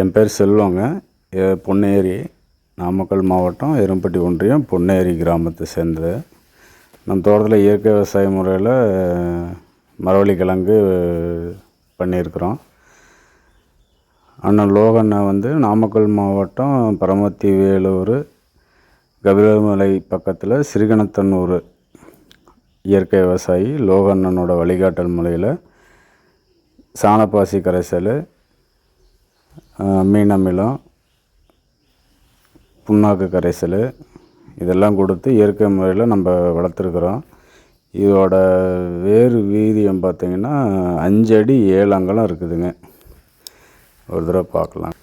என் பேர் செல்வங்க. பொன்னேரி நாமக்கல் மாவட்டம் எரும்பட்டி ஒன்றியம் பொன்னேரி கிராமத்தை சேர்ந்தது. நம் தோட்டத்தில் இயற்கை விவசாய முறையில் மரவள்ளி கிழங்கு பண்ணியிருக்கிறோம். அண்ணன் லோகண்ணா வந்து நாமக்கல் மாவட்டம் பரமத்தி வேலூர் கபிலமலை பக்கத்தில் சிறுகணத்தன்னூர் இயற்கை விவசாயி லோகண்ணனோட வழிகாட்டல் முறையில் சாணப்பாசி கரைசல் மீன் அமிலம் புண்ணாக்கு கரைசல் இதெல்லாம் கொடுத்து இயற்கை முறையில் நம்ம வளர்த்துருக்குறோம். இதோட வேர் வீரியம் பார்த்திங்கன்னா அஞ்சு அடி ஏழு அங்கலம் இருக்குதுங்க. ஒரு தடவை பார்க்கலாம்.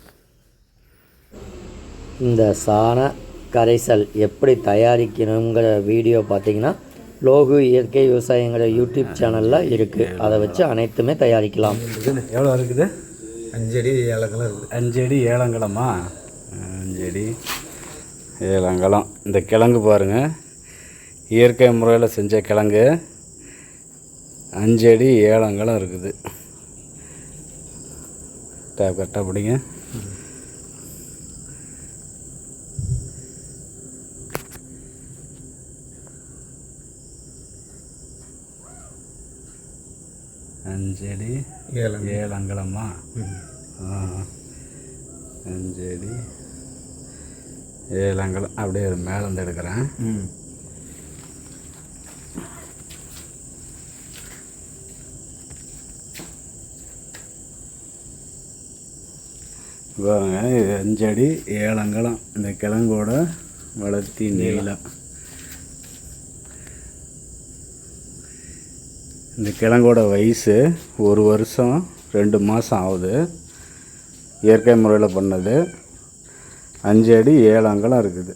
இந்த சாண கரைசல் எப்படி தயாரிக்கணுங்கிற வீடியோ பார்த்தீங்கன்னா லோகு இயற்கை விவசாயங்கிற யூடியூப் சேனலில் இருக்குது அதை வச்சு அனைத்துமே தயாரிக்கலாம். எவ்வளோ இருக்குது? அஞ்சடி ஏழங்கெல்லாம் இருக்குது அஞ்சடி ஏழங்கலமா அஞ்சடி ஏழங்கலம் இந்த கிழங்கு பாருங்கள் இயற்கை முறையில் செஞ்ச கிழங்கு. அஞ்சடி ஏழங்கலம் இருக்குது. டேப் கரெக்டாக பிடிங்க. அஞ்சடி ஏழங்க ஏழு அங்கலமா அஞ்சடி ஏழு அங்கலம் அப்படியே மேலே இருந்து எடுக்கிறேன். பாருங்க இது அஞ்சடி ஏழு அங்கலம் இந்த கிழங்கோட வளர்த்தி நீளம். இந்த கிழங்கோட வயசு ஒரு வருஷம் ரெண்டு மாதம் ஆகுது. இயற்கை முறையில் பண்ணது. அஞ்சு அடி ஏழு அங்கலம் இருக்குது.